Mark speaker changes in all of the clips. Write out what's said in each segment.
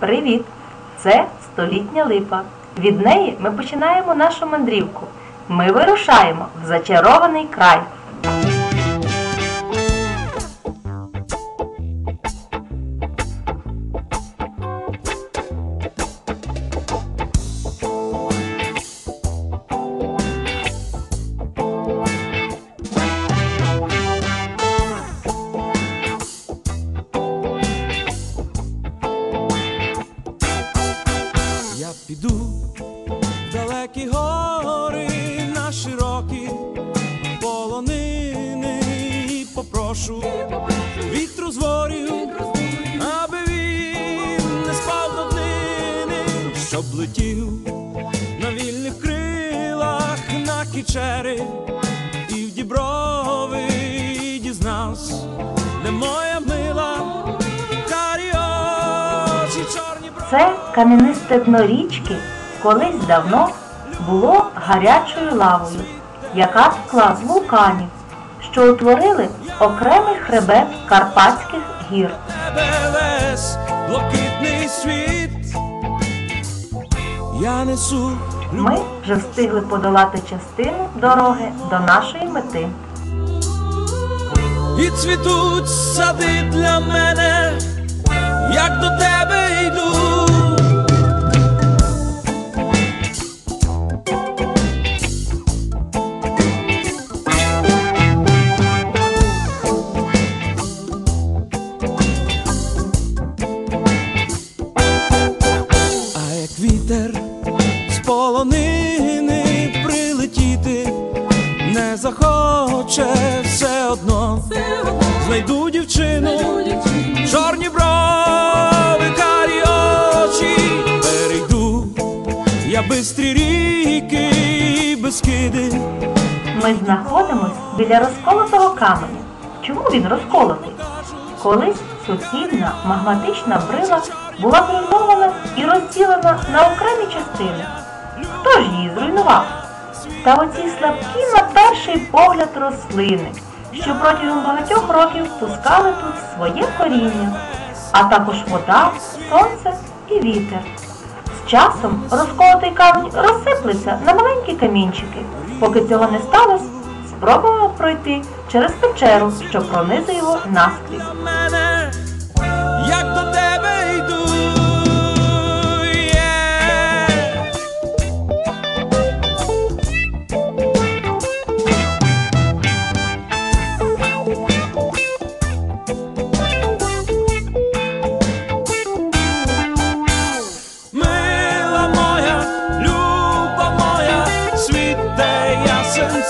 Speaker 1: Привіт! Це столітня липа. Від неї ми починаємо нашу мандрівку. Ми вирушаємо в зачарований край.
Speaker 2: І вітру з ворів, аби він не спав до днини, щоб летів на вільних крилах на кічери. І в діброви дізнався, де моя мила карі очі, чорні брови.
Speaker 1: Це кам'янисте дно річки колись давно було гарячою лавою, яка текла з що утворили окремий хребет Карпатських гір. Ми вже встигли подолати частину дороги до нашої мети.
Speaker 2: і цвітуть сади для мене, як до тебе йду. Захоче все одно. Знайду дівчину, чорні брови, карі очі, перейду я бистрі ріки безкиди.
Speaker 1: Ми знаходимось біля розколотого каменя. Чому він розколотий? Колись суцільна магматична брила була зруйнована і розділена на окремі частини. Хто ж її зруйнував? Та оці слабкі на перший погляд рослини, що протягом багатьох років пускали тут своє коріння, а також вода, сонце і вітер. З часом розколотий камінь розсиплеться на маленькі камінчики. Поки цього не сталося, спробуємо пройти через печеру, що пронизує його наскрізь.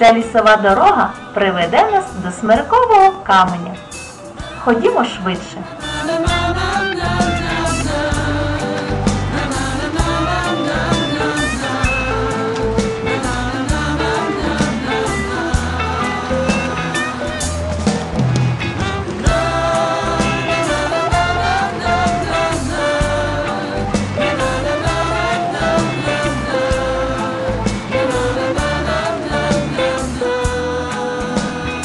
Speaker 1: Ця лісова дорога приведе нас до смиркового каменя. Ходімо швидше.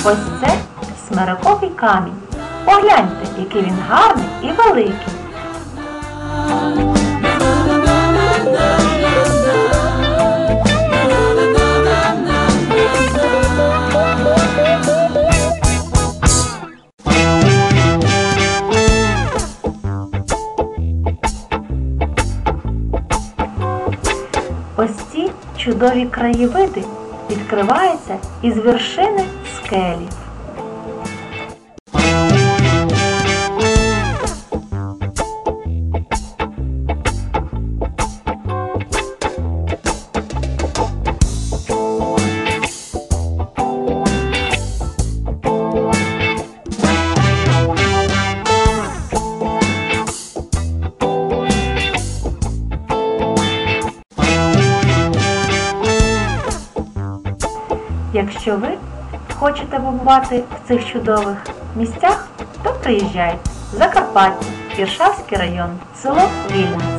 Speaker 1: Ось це смироковий камінь. Погляньте, який він гарний і великий. Ось ці чудові краєвиди відкриваються із вершини скелі. Якщо ви хочете побувати в цих чудових місцях, то приїжджайте. Закарпаття, Іршавський район, село Вільне.